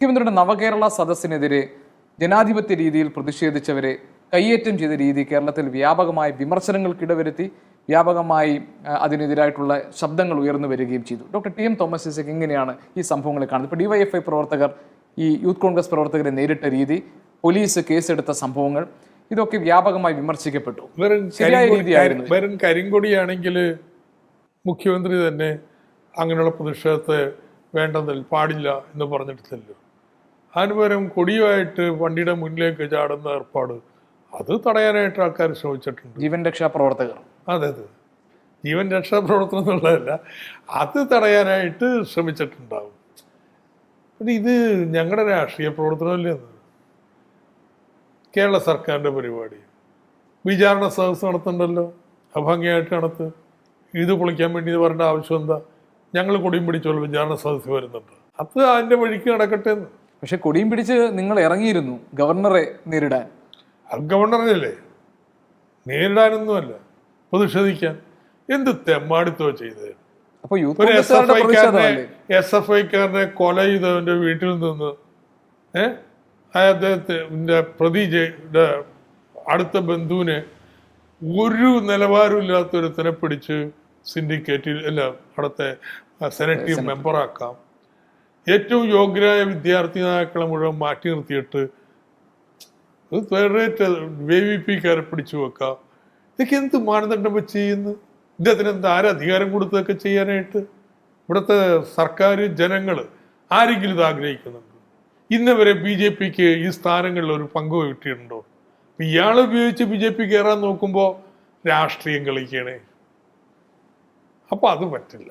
മുഖ്യമന്ത്രിയുടെ നവകേരള സദസ്സിനെതിരെ ജനാധിപത്യ രീതിയിൽ പ്രതിഷേധിച്ചവരെ കയ്യേറ്റം ചെയ്ത രീതി കേരളത്തിൽ വ്യാപകമായ വിമർശനങ്ങൾക്കിടവരുത്തി വ്യാപകമായി അതിനെതിരായിട്ടുള്ള ശബ്ദങ്ങൾ ഉയർന്നു വരികയും ചെയ്തു. Doctor T M Thomas Isaac എങ്ങനെയാണ് ഈ സംഭവങ്ങളെ കാണുന്നത്. ഇപ്പോൾ ഡിവൈഎഫ്ഐ പ്രവർത്തകർ ഈ യൂത്ത് കോൺഗ്രസ് പ്രവർത്തകരെ നേരിട്ട രീതി പോലീസ് കേസെടുത്ത സംഭവങ്ങൾ ഇതൊക്കെ വ്യാപകമായി വിമർശിക്കപ്പെട്ടു. ശരിയായ രീതിയായിരുന്നു വെറും കരിങ്കൊടിയാണെങ്കിൽ മുഖ്യമന്ത്രി തന്നെ അങ്ങനെയുള്ള പ്രതിഷേധത്തെ വേണ്ടെന്നിൽ പാടില്ല എന്ന് പറഞ്ഞിട്ടില്ലല്ലോ. അതിന് പകരം കൊടിയുമായിട്ട് വണ്ടിയുടെ മുന്നിലേക്ക് ചാടുന്ന ഏർപ്പാട്. അത് തടയാനായിട്ട് ആൾക്കാർ ശ്രമിച്ചിട്ടുണ്ട്. ജീവൻ രക്ഷാ പ്രവർത്തകർ. അതെ അതെ. ജീവൻ രക്ഷാ പ്രവർത്തനം എന്നുള്ളതല്ല അത് തടയാനായിട്ട് ശ്രമിച്ചിട്ടുണ്ടാവും. പിന്നെ ഇത് ഞങ്ങളുടെ രാഷ്ട്രീയ പ്രവർത്തനമല്ലേ കേരള സർക്കാരിന്റെ പരിപാടി. വിചാരണ സദസ് നടത്തുന്നുണ്ടല്ലോ അഭംഗിയായിട്ട് നടത്ത്. ഇത് പൊളിക്കാൻ വേണ്ടി വരേണ്ട ആവശ്യം എന്താ? ഞങ്ങൾ കൊടിയും പിടിച്ചോളൂ വിചാരണ സദസ് വരുന്നുണ്ട്. അത് അതിന്റെ വഴിക്ക് നടക്കട്ടെ എന്ന്. പക്ഷെ കൊടിയും പിടിച്ച് നിങ്ങൾ ഇറങ്ങിയിരുന്നു ഗവർണറെ നേരിടാൻ. ഗവർണറിനല്ലേ നേരിടാനൊന്നുമല്ല പ്രതിഷേധിക്കാൻ. എന്ത് തെമ്മാടിത്തോ ചെയ്തത് ഒരു എസ് എഫ് ഐക്കാരനെ എസ് എഫ് ഐക്കാരനെ കൊല ചെയ്തവന്റെ വീട്ടിൽ നിന്ന് ഏ? അദ്ദേഹത്തിന്റെ പ്രതിജയുടെ അടുത്ത ബന്ധുവിനെ ഒരു നിലവാരമില്ലാത്തൊരുത്തനെ പിടിച്ച് സിൻഡിക്കേറ്റിൽ അല്ല അവിടുത്തെ സെനറ്റീവ് മെമ്പറാക്കാം. ഏറ്റവും യോഗ്യരായ വിദ്യാർത്ഥി നേതാക്കളെ മുഴുവൻ മാറ്റി നിർത്തിയിട്ട് വേറെ വി പി കാരെ പിടിച്ചു വെക്കാം. ഇതൊക്കെ എന്ത് മാനദണ്ഡം വെച്ച് ചെയ്യുന്നു? ഇദ്ദേഹത്തിന് എന്താ ആരും അധികാരം കൊടുത്തതൊക്കെ ചെയ്യാനായിട്ട്? ഇവിടുത്തെ സർക്കാർ ജനങ്ങൾ ആരെങ്കിലും ഇത് ആഗ്രഹിക്കുന്നുണ്ട്? ഇന്ന് വരെ ബി ജെ പിക്ക് ഈ സ്ഥാനങ്ങളിൽ ഒരു പങ്ക് കിട്ടിയിട്ടുണ്ടോ? ഇയാൾ ഉപയോഗിച്ച് ബി ജെ പി കയറാൻ നോക്കുമ്പോൾ രാഷ്ട്രീയം കളിക്കണേ. അപ്പൊ അത് പറ്റില്ല.